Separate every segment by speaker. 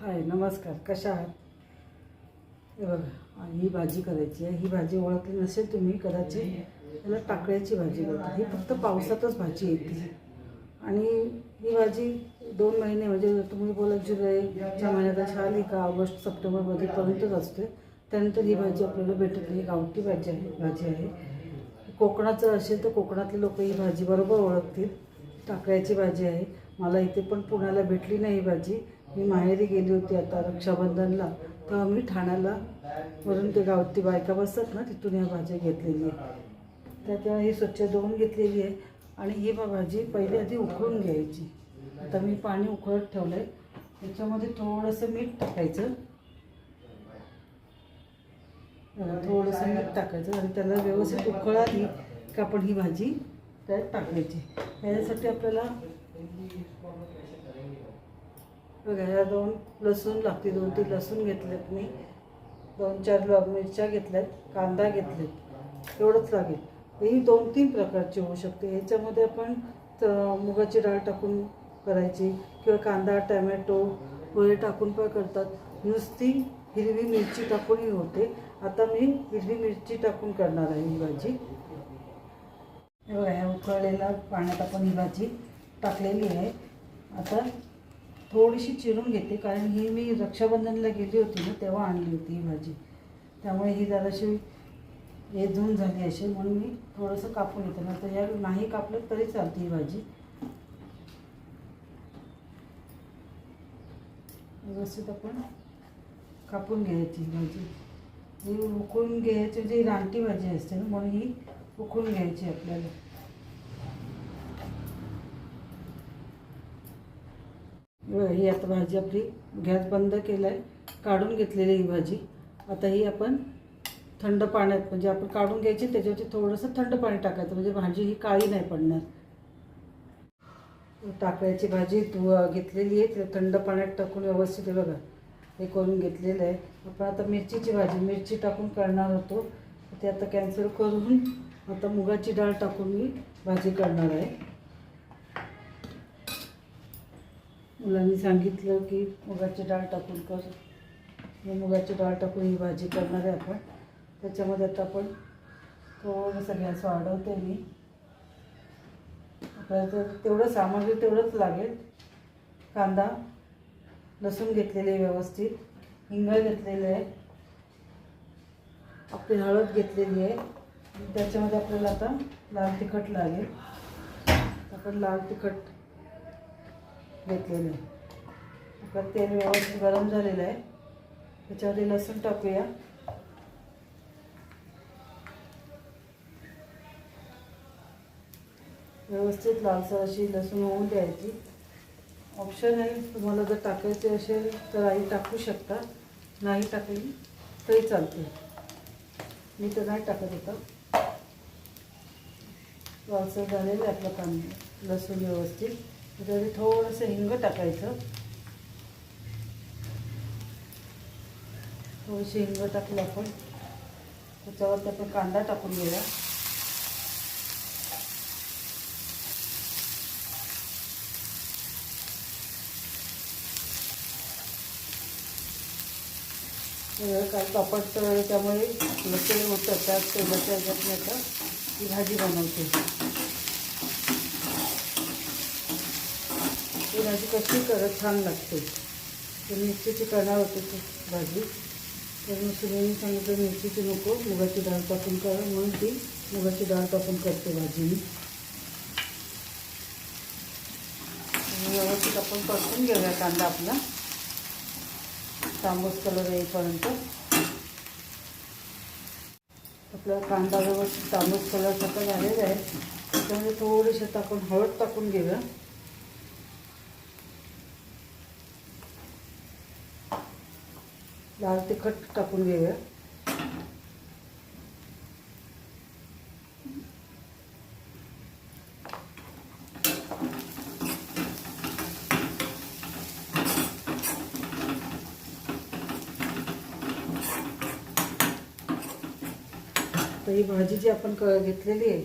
Speaker 1: हाय नमस्कार. कशा आहात? हे बघा आणि ही भाजी करायची आहे. ही भाजी ओळखली नसेल तुम्ही कदाचित त्याला टाकळ्याची भाजी बोलतात ही फक्त पावसातच भाजी येते. आणि ही भाजी दोन महिने म्हणजे तुम्ही बोला जुलैच्या महिन्यात आली का ऑगस्ट सप्टेंबरमध्ये पर्यंतच असते. त्यानंतर ही भाजी आपल्याला भेटत नाही. ही गावठी भाजी आहे भाजी आहे. कोकणाचं असेल तर कोकणातले लोक ही भाजी बरोबर ओळखतील. टाकळ्याची भाजी आहे. मला इथे पण पुण्याला भेटली नाही ही भाजी. मी माहेरी गेली होती आता रक्षाबंधनला तेव्हा मी ठाण्याला वरून ते गावती बायका बसतात ना तिथून ह्या भाज्या घेतलेली आहे त्या त्या ही स्वच्छ धुवून घेतलेली आहे आणि ही भाजी पहिले आधी उकळून घ्यायची. आता मी पाणी उकळत ठेवलं आहे त्याच्यामध्ये थोडंसं मीठ टाकायचं. थोडंसं मीठ टाकायचं आणि त्याला व्यवस्थित उकळ आली की आपण ही भाजी त्यात टाकायची. याच्यासाठी आपल्याला बघा ह्या दोन लसूण लागते दोन तीन लसूण घेतलेत मी. दोन चार ल- मिरच्या घेतल्यात कांदा घेतलेत. एवढंच लागेल. ही दोन तीन प्रकारची होऊ शकते. याच्यामध्ये आपण मुगाची डाळ टाकून करायची किंवा कांदा टॅमॅटो वगैरे टाकून पण करतात. नुसती हिरवी मिरची टाकूनही होते. आता मी हिरवी मिरची टाकून करणार आहे ही भाजी. ह्या उकळलेल्या पाण्यात आपण ही भाजी टाकलेली आहे. आता थोडीशी चिरून घेते कारण ही मी रक्षाबंधनला गेली होती ना तेव्हा आणली होती ही भाजी. त्यामुळे ही जराशी हे धुवून झाली अशी म्हणून मी थोडंसं कापून येते ना तर या नाही कापलं तरी चालते ही भाजी. व्यवस्थित आपण कापून घ्यायची ही भाजी. ही उकळून घ्यायची म्हणजे ही रानटी भाजी असते ना म्हणून ही उकळून घ्यायची आपल्याला. ही आता भाजी आपली गॅस बंद केला आहे काढून घेतलेली ही भाजी. आता ही आपण थंड पाण्यात म्हणजे आपण काढून घ्यायची त्याच्यावरती थोडंसं थंड पाणी टाकायचं म्हणजे भाजी ही काळी नाही पडणार. टाकळ्याची भाजी तू घेतलेली आहे ते थंड पाण्यात टाकून व्यवस्थित बघा. हे करून घेतलेलं आहे. आपण आता मिरचीची भाजी मिरची टाकून करणार होतो. ते आता कॅन्सल करून आता मुगाची डाळ टाकून मी भाजी करणार आहे. मुलांनी सांगितलं की मुगाची डाळ टाकून कर. मुगाची डाळ टाकून ही भाजी करणार आहे आपण. त्याच्यामध्ये आता आपण थोडंसं गॅस वाढवते मी. आपल्याला तर तेवढं सामग्री तेवढंच लागेल. कांदा लसूण घेतलेले आहे व्यवस्थित. हिंग घेतलेलं आहे. आपली हळद घेतलेली आहे. त्याच्यामध्ये आपल्याला आता लाल तिखट लागेल. आपण लाल तिखट घेतलेलं आता तेल व्यवस्थित गरम झालेलं आहे. त्याच्यामध्ये लसूण टाकूया. व्यवस्थित लालसर अशी लसूण होऊन द्यायची. ऑप्शन आहे तुम्हाला जर टाकायचे असेल तर आई टाकू शकता नाही टाकली तरी चालते मी तर नाही टाकत होतं. लालसर झालेलं आहे आपलं कांदा लसूण व्यवस्थित. त्याच्यामध्ये थोडंसं हिंग टाकायचं. थोडीशी हिंग टाकलं आपण. त्याच्यावरती आपण कांदा टाकून घेऊया. काय पापड त्यामुळे लसूण होतं त्यात तेलाच्या ह्याच्यात आता ती भाजी बनवते. भाजी कशी करत छान लागते. तर मिरचीची करणार होते ती भाजी. तर मग सुनेने सांगितलं मिरचीची नको मुगाची डाळ टाकून कर. म्हणून ती मुगाची डाळ टाकून करते भाजी मी. व्यवस्थित आपण परतून घेऊया कांदा आपला. तांबूस कलर येईपर्यंत. आपला कांदा व्यवस्थित तांबूस कलरसारखा झालेला आहे. त्याच्यामध्ये थोडेसे आता आपण हळद टाकून घेऊया. लाल तिखट टाकून घेऊया. तर ही भाजी जी आपण क घेतलेली आहे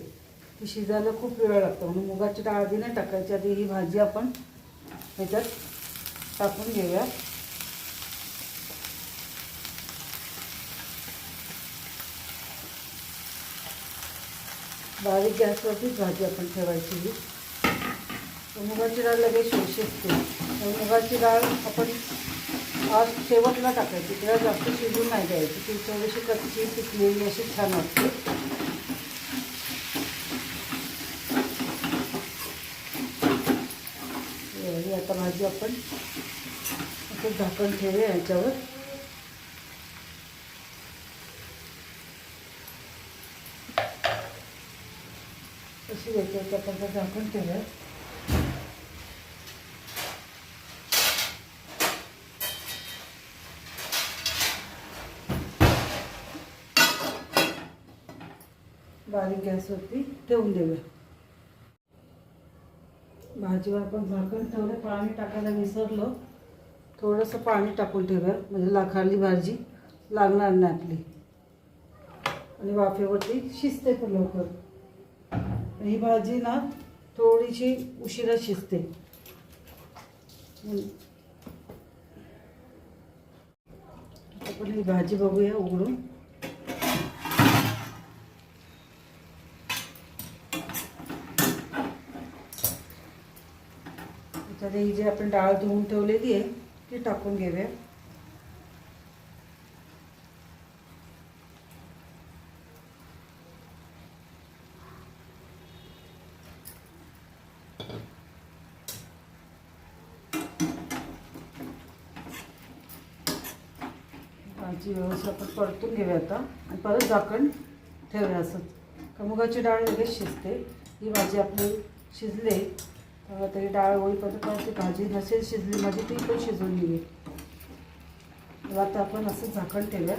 Speaker 1: ती शिजायला खूप वेळ लागतो. म्हणून मुगाची डाळ आधी नाही टाकायची आधी ही भाजी आपण ह्याच्यात टाकून घेऊया. बारीक गॅसवरतीच भाजी आपण ठेवायची. ही मुगाची डाळ लगेच शिजते मुगाची डाळ आपण आज शेवटला टाकायची. तिला जास्त शिजून नाही द्यायची. ती थोडीशी कच्ची पिकलेली अशी छान वाटते. आता भाजी आपण असं झाकण ठेवूया याच्यावर. अशी याच्यावर आपण ते झाकण ठेवूया बारीक गॅसवरती ठेवून देऊया. भाजीवर आपण झाकण ठेवलं पाणी टाकायला विसरलो. थोडंसं पाणी टाकून ठेवूया म्हणजे लाखाली भाजी लागणार नाही आपली. आणि वाफेवरती शिजते पण लवकर. ही भाजी ना थोडीशी उशिरा शिजते. भाजी बघूया उघडून ही जी आपण डाळ धुवून ठेवलेली आहे, ती टाकून घेऊया. भाजी व्यवस्थित आपण परतून घेऊया आता. आणि परत झाकण ठेवूया असं. का मुगाची डाळ लगेच शिजते. ही भाजी आपली शिजले. तेव्हा तरी डाळ होईपर्यंत ती भाजी नसेल शिजली माझी ती पण शिजून गेली. तेव्हा आता आपण असं झाकण ठेवूया.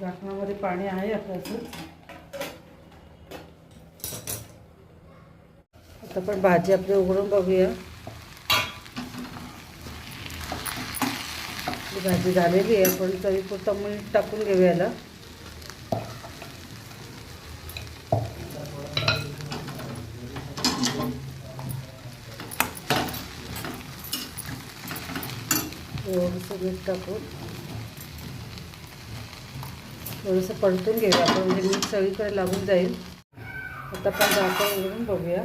Speaker 1: झाकणामध्ये पाणी आहे आपलं आता पण भाजी आपली उघडून बघूया. भाजी झालेली आहे आपण चवीपुरतं मीठ टाकून घेऊयाला याला. थोडंसं मीठ टाकून. थोडंसं परतून घेऊया आपण म्हणजे मीठ सगळीकडे लागून जाईल. आता आपण झाकण उघडून बघूया.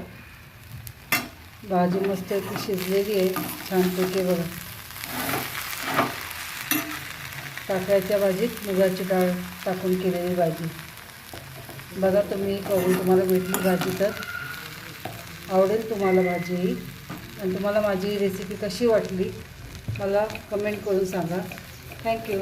Speaker 1: भाजी मस्त ती शिजलेली आहे छानपैकी बघा. टाकायच्या भाजीत मुगाची डाळ टाकून केलेली भाजी. बघा तुम्ही करून तुम्हाला भेटली भाजी तर. आवडेल तुम्हाला भाजी ही. आणि तुम्हाला माझी रेसिपी कशी वाटली मला कमेंट करून सांगा. थँक्यू